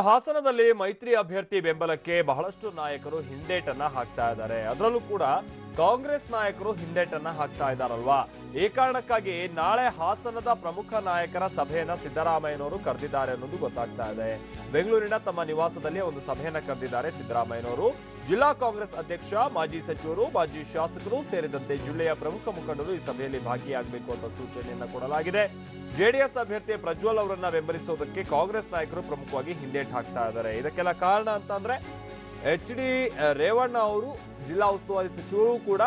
ಹಾಸನದಲ್ಲಿ ಮೈತ್ರಿ ಅಭ್ಯರ್ಥಿ ಬೆಂಬಲಕ್ಕೆ ಬಹಳಷ್ಟು ನಾಯಕರು ಹಿಂದೇಟನ್ನ ಹಾಕ್ತಾ ಇದ್ದಾರೆ. ಅದರಲ್ಲೂ ಕೂಡ ಕಾಂಗ್ರೆಸ್ ನಾಯಕರು ಹಿಂದೇಟನ್ನ ಹಾಕ್ತಾ ಇದ್ದಾರಲ್ವಾ? ಈ ಕಾರಣಕ್ಕಾಗಿ ನಾಳೆ ಹಾಸನದ ಪ್ರಮುಖ ನಾಯಕರ ಸಭೆಯನ್ನ ಸಿದ್ದರಾಮಯ್ಯನವರು ಕರೆದಿದ್ದಾರೆ ಅನ್ನೋದು ಗೊತ್ತಾಗ್ತಾ ಇದೆ. ಬೆಂಗಳೂರಿನ ತಮ್ಮ ನಿವಾಸದಲ್ಲಿ ಒಂದು ಸಭೆಯನ್ನ ಕರೆದಿದ್ದಾರೆ ಸಿದ್ದರಾಮಯ್ಯನವರು. ಜಿಲ್ಲಾ ಕಾಂಗ್ರೆಸ್ ಅಧ್ಯಕ್ಷ, ಮಾಜಿ ಸಚಿವರು, ಮಾಜಿ ಶಾಸಕರು ಸೇರಿದಂತೆ ಜಿಲ್ಲೆಯ ಪ್ರಮುಖ ಮುಖಂಡರು ಈ ಸಭೆಯಲ್ಲಿ ಭಾಗಿಯಾಗಬೇಕು ಅಂತ ಸೂಚನೆಯನ್ನ ಕೊಡಲಾಗಿದೆ. ಜೆಡಿಎಸ್ ಅಭ್ಯರ್ಥಿ ಪ್ರಜ್ವಲ್ ಅವರನ್ನ ಬೆಂಬಲಿಸುವುದಕ್ಕೆ ಕಾಂಗ್ರೆಸ್ ನಾಯಕರು ಪ್ರಮುಖವಾಗಿ ಹಿಂದೇಟ್ ಹಾಕ್ತಾ ಇದ್ದಾರೆ. ಇದಕ್ಕೆಲ್ಲ ಕಾರಣ ಅಂತಂದ್ರೆ ಎಚ್ ಡಿ ರೇವಣ್ಣ ಅವರು, ಜಿಲ್ಲಾ ಉಸ್ತುವಾರಿ ಸಚಿವರು ಕೂಡ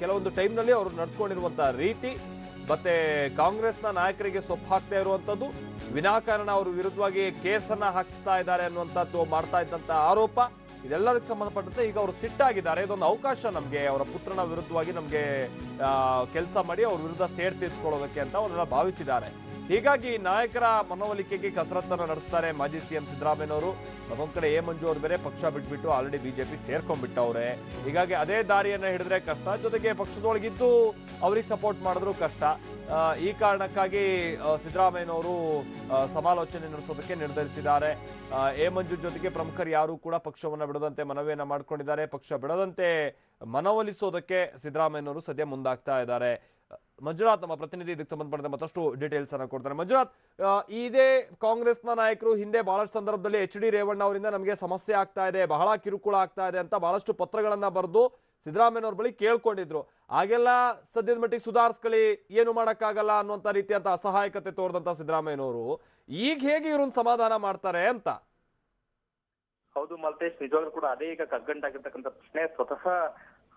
ಕೆಲವೊಂದು ಟೈಮ್ನಲ್ಲಿ ಅವರು ನಡ್ಕೊಂಡಿರುವಂತಹ ರೀತಿ, ಮತ್ತೆ ಕಾಂಗ್ರೆಸ್ನ ನಾಯಕರಿಗೆ ಸೊಪ್ಪು ಹಾಕ್ತಾ ಇರುವಂತದ್ದು ವಿನಾಕಾರಣ ಅವರು ವಿರುದ್ಧವಾಗಿ ಕೇಸನ್ನ ಹಾಕ್ತಾ ಇದ್ದಾರೆ ಅನ್ನುವಂಥದ್ದು ಮಾಡ್ತಾ ಇದ್ದಂತ ಆರೋಪ, ಇದೆಲ್ಲದಕ್ಕೆ ಸಂಬಂಧಪಟ್ಟಂತೆ ಈಗ ಅವರು ಸಿಟ್ಟಾಗಿದ್ದಾರೆ. ಇದೊಂದು ಅವಕಾಶ ನಮಗೆ, ಅವರ ಪುತ್ರನ ವಿರುದ್ಧವಾಗಿ ನಮಗೆ ಕೆಲಸ ಮಾಡಿ ಅವ್ರ ವಿರುದ್ಧ ಸೇಡ್ ತೀರ್ಸ್ಕೊಳ್ಳೋದಕ್ಕೆ ಅಂತ ಅವರೆಲ್ಲ ಭಾವಿಸಿದ್ದಾರೆ. ಹೀಗಾಗಿ ನಾಯಕರ ಮನವೊಲಿಕೆಗೆ ಕಸರತ್ತನ್ನು ನಡೆಸ್ತಾರೆ ಮಾಜಿ ಸಿಎಂ ಸಿದ್ದರಾಮಯ್ಯನವರು. ಮತ್ತೊಂದ್ ಕಡೆ ಎ. ಮಂಜು ಅವ್ರು ಬೇರೆ ಪಕ್ಷ ಬಿಟ್ಬಿಟ್ಟು ಆಲ್ರೆಡಿ ಬಿಜೆಪಿ ಸೇರ್ಕೊಂಡ್ಬಿಟ್ಟವ್ರೆ. ಹೀಗಾಗಿ ಅದೇ ದಾರಿಯನ್ನ ಹಿಡಿದ್ರೆ ಕಷ್ಟ, ಜೊತೆಗೆ ಪಕ್ಷದೊಳಗಿದ್ದು ಅವ್ರಿಗೆ ಸಪೋರ್ಟ್ ಮಾಡಿದ್ರು ಕಷ್ಟ. ಈ ಕಾರಣಕ್ಕಾಗಿ ಸಿದ್ದರಾಮಯ್ಯನವರು ಸಮಾಲೋಚನೆ ನಡೆಸೋದಕ್ಕೆ ನಿರ್ಧರಿಸಿದ್ದಾರೆ. ಎ. ಮಂಜು ಜೊತೆಗೆ ಪ್ರಮುಖರು ಯಾರು ಕೂಡ ಪಕ್ಷವನ್ನ ಬಿಡದಂತೆ ಮನವಿಯನ್ನು ಮಾಡ್ಕೊಂಡಿದ್ದಾರೆ. ಪಕ್ಷ ಬಿಡದಂತೆ ಮನವೊಲಿಸೋದಕ್ಕೆ ಸಿದ್ದರಾಮಯ್ಯನವರು ಸದ್ಯ ಮುಂದಾಗ್ತಾ ಇದ್ದಾರೆ. ಮಂಜುನಾಥ್ ನಮ್ಮ ಪ್ರತಿನಿಧಿ ಇದಕ್ಕೆ ಸಂಬಂಧಪಟ್ಟಂತೆ ಮತ್ತಷ್ಟು ಡೀಟೇಲ್ಸ್ ಅನ್ನ ಕೊಡ್ತಾರೆ. ಮಂಜುನಾಥ್ ಇದೇ ಕಾಂಗ್ರೆಸ್ನ ನಾಯಕರು ಹಿಂದೆ ಬಹಳಷ್ಟು ಸಂದರ್ಭದಲ್ಲಿ ಎಚ್ ಡಿ ರೇವಣ್ಣ ಅವರಿಂದ ನಮಗೆ ಸಮಸ್ಯೆ ಆಗ್ತಾ ಇದೆ, ಬಹಳ ಕಿರುಕುಳ ಆಗ್ತಾ ಇದೆ ಅಂತ ಬಹಳಷ್ಟು ಪತ್ರಗಳನ್ನ ಬರೆದು ಸಿದ್ದರಾಮಯ್ಯನವ್ರ ಬಳಿ ಕೇಳ್ಕೊಂಡಿದ್ರು. ಆಗೆಲ್ಲ ಸದ್ಯದ ಮಟ್ಟಿಗೆ ಸುಧಾರಿಸ್ಕೊಳ್ಳಿ, ಏನು ಮಾಡೋಕ್ಕಾಗಲ್ಲ ಅನ್ನುವಂತ ರೀತಿಯಂತ ಅಸಹಾಯಕತೆ ತೋರಿದಂತ ಸಿದ್ದರಾಮಯ್ಯನವರು ಈಗ ಹೇಗೆ ಇವ್ರನ್ನ ಸಮಾಧಾನ ಮಾಡ್ತಾರೆ ಅಂತ? ಹೌದು ಮಲ್ತೇಶ್, ನಿಜವಾಗ್ಲೂ ಕೂಡ ಅದೇ ಈಗ ಕಗ್ಗಂಟಾಗಿರ್ತಕ್ಕಂಥ ಪ್ರಶ್ನೆ. ಸ್ವತಃ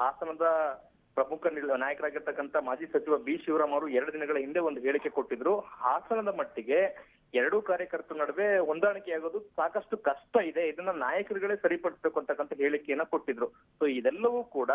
ಹಾಸನದ ಪ್ರಮುಖ ನಾಯಕರಾಗಿರ್ತಕ್ಕಂಥ ಮಾಜಿ ಸಚಿವ ಬಿ. ಶಿವರಾಮ್ ಅವರು ಎರಡು ದಿನಗಳ ಹಿಂದೆ ಒಂದು ಹೇಳಿಕೆ ಕೊಟ್ಟಿದ್ರು. ಹಾಸನದ ಮಟ್ಟಿಗೆ ಎರಡೂ ಕಾರ್ಯಕರ್ತರ ನಡುವೆ ಹೊಂದಾಣಿಕೆಯಾಗೋದು ಸಾಕಷ್ಟು ಕಷ್ಟ ಇದೆ. ಇದನ್ನ ನಾಯಕರುಗಳೇ ಸರಿಪಡಿಸಬೇಕು ಅಂತಕ್ಕಂಥ ಹೇಳಿಕೆಯನ್ನ ಕೊಟ್ಟಿದ್ರು. ಸೊ ಇದೆಲ್ಲವೂ ಕೂಡ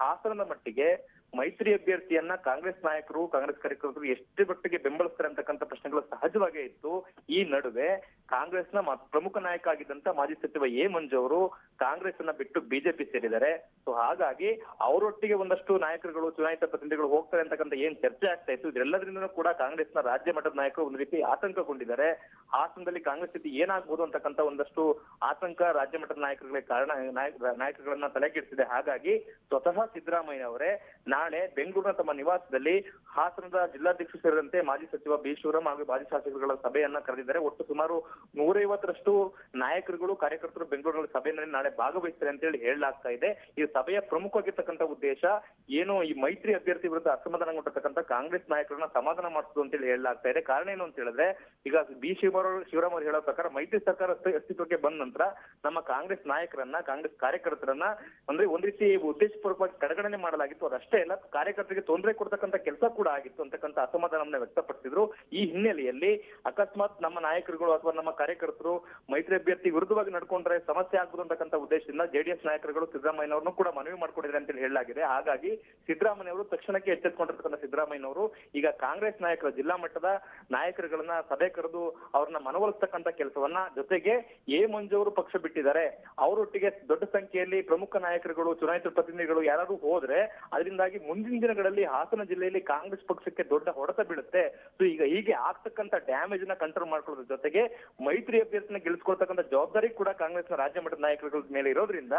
ಹಾಸನದ ಮಟ್ಟಿಗೆ ಮೈತ್ರಿ ಅಭ್ಯರ್ಥಿಯನ್ನ ಕಾಂಗ್ರೆಸ್ ನಾಯಕರು, ಕಾಂಗ್ರೆಸ್ ಕಾರ್ಯಕರ್ತರು ಎಷ್ಟು ಮಟ್ಟಿಗೆ ಬೆಂಬಲಿಸ್ತಾರೆ ಅಂತಕ್ಕಂಥ ಪ್ರಶ್ನೆಗಳು ಸಹಜವಾಗೇ ಇತ್ತು. ಈ ನಡುವೆ ಕಾಂಗ್ರೆಸ್ನ ನ ಪ್ರಮುಖ ನಾಯಕ ಆಗಿದ್ದಂತ ಮಾಜಿ ಸಚಿವ ಎ ಮಂಜು ಅವರು ಕಾಂಗ್ರೆಸ್ ಅನ್ನ ಬಿಟ್ಟು ಬಿಜೆಪಿ ಸೇರಿದ್ದಾರೆ. ಸೊ ಹಾಗಾಗಿ ಅವರೊಟ್ಟಿಗೆ ಒಂದಷ್ಟು ನಾಯಕರುಗಳು, ಚುನಾಯಿತ ಪ್ರತಿನಿಧಿಗಳು ಹೋಗ್ತಾರೆ ಅಂತಕ್ಕಂಥ ಏನ್ ಚರ್ಚೆ ಆಗ್ತಾ ಇತ್ತು ಇದೆಲ್ಲದರಿಂದ ಕೂಡ ಕಾಂಗ್ರೆಸ್ನ ರಾಜ್ಯ ಮಟ್ಟದ ನಾಯಕರು ಒಂದು ರೀತಿ ಆತಂಕಗೊಂಡಿದ್ದಾರೆ. ಹಾಸನದಲ್ಲಿ ಕಾಂಗ್ರೆಸ್ ಸ್ಥಿತಿ ಏನಾಗ್ಬೋದು ಅಂತಕ್ಕಂಥ ಒಂದಷ್ಟು ಆತಂಕ ರಾಜ್ಯ ಮಟ್ಟದ ನಾಯಕರುಗಳಿಗೆ ಕಾರಣ, ನಾಯಕ, ನಾಯಕರುಗಳನ್ನ ತಲೆಗೆಡಿಸಿದೆ ಹಾಗಾಗಿ ಸ್ವತಃ ಸಿದ್ದರಾಮಯ್ಯ ಅವರೇ ನಾಳೆ ಬೆಂಗಳೂರಿನ ತಮ್ಮ ನಿವಾಸದಲ್ಲಿ ಹಾಸನದ ಜಿಲ್ಲಾಧ್ಯಕ್ಷರು ಸೇರಿದಂತೆ ಮಾಜಿ ಸಚಿವ ಬಿ ಹಾಗೂ ಮಾಜಿ ಶಾಸಕರುಗಳ ಸಭೆಯನ್ನ ಕರೆದಿದ್ದಾರೆ. ಒಟ್ಟು ಸುಮಾರು ನೂರೈವತ್ತರಷ್ಟು ನಾಯಕರುಗಳು, ಕಾರ್ಯಕರ್ತರು ಬೆಂಗಳೂರಿನಲ್ಲಿ ಸಭೆಯಲ್ಲಿ ನಾಳೆ ಭಾಗವಹಿಸ್ತಾರೆ ಅಂತ ಹೇಳಿ ಹೇಳಲಾಗ್ತಾ ಇದೆ. ಈ ಸಭೆಯ ಪ್ರಮುಖವಾಗಿರ್ತಕ್ಕಂಥ ಉದ್ದೇಶ ಏನು ಈ ಮೈತ್ರಿ ಅಭ್ಯರ್ಥಿ ವಿರುದ್ಧ ಅಸಮಾಧಾನಗೊಂಡಿರ್ತಕ್ಕಂಥ ಕಾಂಗ್ರೆಸ್ ನಾಯಕರನ್ನ ಸಮಾಧಾನ ಮಾಡಿಸೋದು ಅಂತ ಹೇಳಿ ಹೇಳಲಾಗ್ತಾ ಇದೆ. ಕಾರಣ ಏನು ಅಂತ ಹೇಳಿದ್ರೆ, ಈಗ ಬಿ. ಶಿವರಾಮ್ ಶಿವರಾಮ್ ಅವರು ಹೇಳೋ ಪ್ರಕಾರ ಮೈತ್ರಿ ಸರ್ಕಾರ ಅಸ್ತಿ- ಅಸ್ತಿತ್ವಕ್ಕೆ ಬಂದ ನಂತರ ನಮ್ಮ ಕಾಂಗ್ರೆಸ್ ನಾಯಕರನ್ನ, ಕಾಂಗ್ರೆಸ್ ಕಾರ್ಯಕರ್ತರನ್ನ ಅಂದ್ರೆ ಒಂದ್ ರೀತಿ ಉದ್ದೇಶಪೂರ್ವಕವಾಗಿ ಕಡೆಗಣನೆ ಮಾಡಲಾಗಿತ್ತು. ಅದಷ್ಟೇ ಅಲ್ಲ, ಕಾರ್ಯಕರ್ತರಿಗೆ ತೊಂದರೆ ಕೊಡ್ತಕ್ಕಂಥ ಕೆಲಸ ಕೂಡ ಆಗಿತ್ತು ಅಂತಕ್ಕಂಥ ಅಸಮಾಧಾನವನ್ನ ವ್ಯಕ್ತಪಡಿಸಿದ್ರು. ಈ ಹಿನ್ನೆಲೆಯಲ್ಲಿ ಅಕಸ್ಮಾತ್ ನಮ್ಮ ನಾಯಕರುಗಳು ಅಥವಾ ನಮ್ಮ ಕಾರ್ಯಕರ್ತರು ಮೈತ್ರಿ ಅಭ್ಯರ್ಥಿ ವಿರುದ್ಧವಾಗಿ ನಡ್ಕೊಂಡ್ರೆ ಸಮಸ್ಯೆ ಆಗ್ಬೋದು ಅಂತಕ್ಕಂಥ ಉದ್ದೇಶದಿಂದ ಜೆಡಿಎಸ್ ನಾಯಕರುಗಳು ಸಿದ್ದರಾಮಯ್ಯನವ್ರನ್ನು ಕೂಡ ಮನವಿ ಮಾಡ್ಕೊಂಡಿದ್ದಾರೆ ಅಂತ ಹೇಳಿ ಹೇಳಲಾಗಿದೆ. ಹಾಗಾಗಿ ಸಿದ್ದರಾಮಯ್ಯ ಅವರು ತಕ್ಷಣಕ್ಕೆ ಎಚ್ಚೆತ್ಕೊಂಡಿರ್ತಕ್ಕಂಥ ಸಿದ್ದರಾಮಯ್ಯನವರು, ಈಗ ಕಾಂಗ್ರೆಸ್ ನಾಯಕರ ಜಿಲ್ಲಾ ಮಟ್ಟದ ನಾಯಕರುಗಳನ್ನ ಸಭೆ ಕರೆದು ಅವ್ರನ್ನ ಮನವೊಲಿಸ್ತಕ್ಕಂಥ ಕೆಲಸವನ್ನ ಜೊತೆಗೆ ಎ ಮಂಜು ಅವರು ಪಕ್ಷ ಬಿಟ್ಟಿದ್ದಾರೆ. ಅವರೊಟ್ಟಿಗೆ ದೊಡ್ಡ ಸಂಖ್ಯೆಯಲ್ಲಿ ಪ್ರಮುಖ ನಾಯಕರುಗಳು, ಚುನಾಯಿತ ಪ್ರತಿನಿಧಿಗಳು ಯಾರಾದ್ರೂ ಹೋದ್ರೆ ಅದರಿಂದಾಗಿ ಮುಂದಿನ ದಿನಗಳಲ್ಲಿ ಹಾಸನ ಜಿಲ್ಲೆಯಲ್ಲಿ ಕಾಂಗ್ರೆಸ್ ಪಕ್ಷಕ್ಕೆ ದೊಡ್ಡ ಹೊಡೆತ ಬೀಳುತ್ತೆ. ಸೊ ಈಗ ಹೀಗೆ ಆಗ್ತಕ್ಕಂಥ ಡ್ಯಾಮೇಜ್ನ ಕಂಟ್ರೋಲ್ ಮಾಡ್ಕೊಳ್ಳೋದ್ರ ಜೊತೆಗೆ ಮೈತ್ರಿ ಅಭ್ಯರ್ಥಿನ ಗೆಲ್ಸ್ಕೊಳ್ತಕ್ಕಂಥ ಜವಾಬ್ದಾರಿ ಕೂಡ ಕಾಂಗ್ರೆಸ್ನ ರಾಜ್ಯ ಮಟ್ಟದ ನಾಯಕರುಗಳ ಮೇಲೆ ಇರೋದ್ರಿಂದ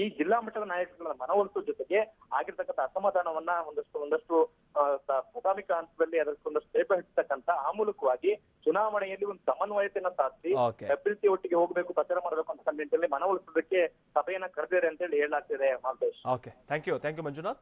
ಈ ಜಿಲ್ಲಾ ಮಟ್ಟದ ನಾಯಕರುಗಳ ಮನವೊಲಿಸೋ ಜೊತೆಗೆ ಆಗಿರ್ತಕ್ಕಂಥ ಅಸಮಾಧಾನವನ್ನ ಒಂದಷ್ಟು ಒಂದಷ್ಟು ಪ್ರಾಥಮಿಕ ಹಂತದಲ್ಲಿ ಅದಕ್ಕೆ ಒಂದಷ್ಟು ಲೇಪ ಹಿಡ್ತಕ್ಕಂತ ಆ ಮೂಲಕವಾಗಿ ಚುನಾವಣೆಯಲ್ಲಿ ಒಂದು ಸಮನ್ವಯತೆಯನ್ನ ಸಾಧಿಸಿ ಅಭ್ಯರ್ಥಿ ಒಟ್ಟಿಗೆ ಹೋಗ್ಬೇಕು ಪ್ರಚಾರ ಮಾಡಬೇಕು ಅಂತ ನಿಟ್ಟಿನಲ್ಲಿ ಮನವೊಲಿಸೋದಕ್ಕೆ ಸಭೆಯನ್ನ ಕರೆದಿದ್ದಾರೆ ಅಂತ ಹೇಳಿ ಹೇಳಲಾಗ್ತಿದೆ Malthesh okay thank you thank you Manjunath.